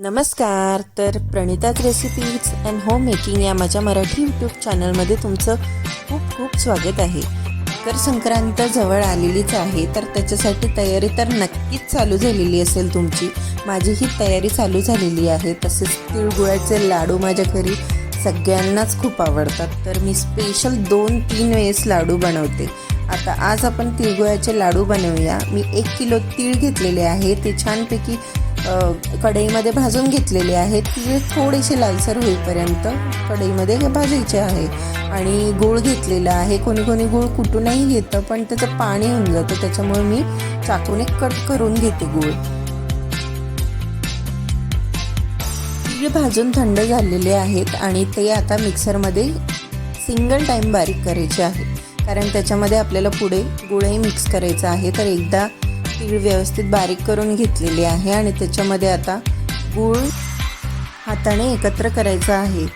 नमस्कार तर Pranita's recipes and home making या माझ्या मराठी यूट्यूब चॅनलमध्ये तुमचं खूप खूप स्वागत आहे. तर संक्रांत जवळ आलेलीच आहे तर त्याच्यासाठी तयारी तर नक्कीच चालू झालेली असेल तुमची. माझी ही तयारी चालू झालेली आहे तसेच तिळगुळाचे लाडू माझ्या घरी सगळ्यांनाच खूप आवडतात. तर मी स्पेशल दोन तीन वेळेस लाडू बनवते. आता आज आपण तिळगुळाचे लाडू बनवूया. मी एक किलो तीळ घेतलेले आहे ते छानपैकी कढईमध्ये भाजून घेतलेले आहेत. जे थोडेसे लालसर होईपर्यंत कढईमध्ये भाजायचे आहे. आणि गूळ घेतलेला आहे. कोणी कोणी गूळ कुठूनही घेतं पण त्याचं पाणी होऊन जातं. त्याच्यामुळे मी चाकूने कट करून घेते गूळ. जे भाजून थंड झालेले आहेत आणि ते आता मिक्सरमध्ये सिंगल टाईम बारीक करायचे आहे. कारण त्याच्यामध्ये आपल्याला पुढे गुळही मिक्स करायचा आहे. तर एकदा तीळ व्यवस्थित बारीक करून घेतलेली आहे आणि त्याच्यामध्ये आता गूळ हाताने एकत्र करायचं आहे.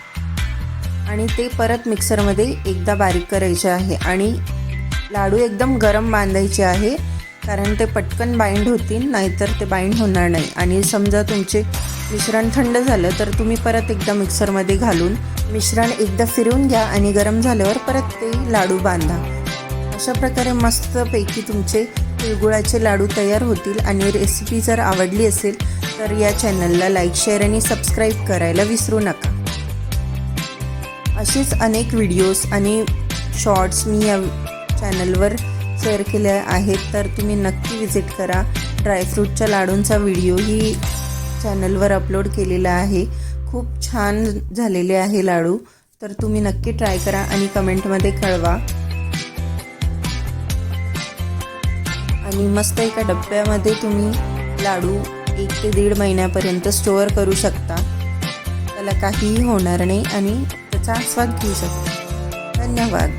आणि ते परत मिक्सरमध्ये एकदा बारीक करायचे आहे आणि लाडू एकदम गरम बांधायचे आहे कारण ते पटकन बाइंड होतील नाहीतर ते बाइंड होणार नाही. आणि समजा तुमचे मिश्रण थंड झालं तर तुम्ही परत एकदा मिक्सरमध्ये घालून मिश्रण एकदा फिरवून घ्या आणि गरम झाल्यावर परत ते लाडू बांधा. अशा प्रकारे मस्तपैकी तुमचे तिळगुळाचे लाडू तयार होतील आणि रेसिपी जर आवडली असेल तर या चॅनलला लाईक शेअर आणि सबस्क्राईब करायला विसरू नका. असेच अनेक व्हिडिओज आणि शॉर्ट्स मी या चॅनलवर शेअर केले आहेत तर तुम्ही नक्की विजिट करा. ड्रायफ्रूटच्या लाडूंचा व्हिडिओही चॅनलवर अपलोड केलेला आहे. खूप छान झालेले आहे लाडू तर तुम्ही नक्की ट्राय करा आणि कमेंटमध्ये कळवा. आणि मस्त एका डब्यामध्ये तुम्ही लाडू एक ते दीड महिन्यापर्यंत स्टोअर करू शकता. त्याला काहीही होणार नाही आणि त्याचा आस्वाद घेऊ शकता. धन्यवाद.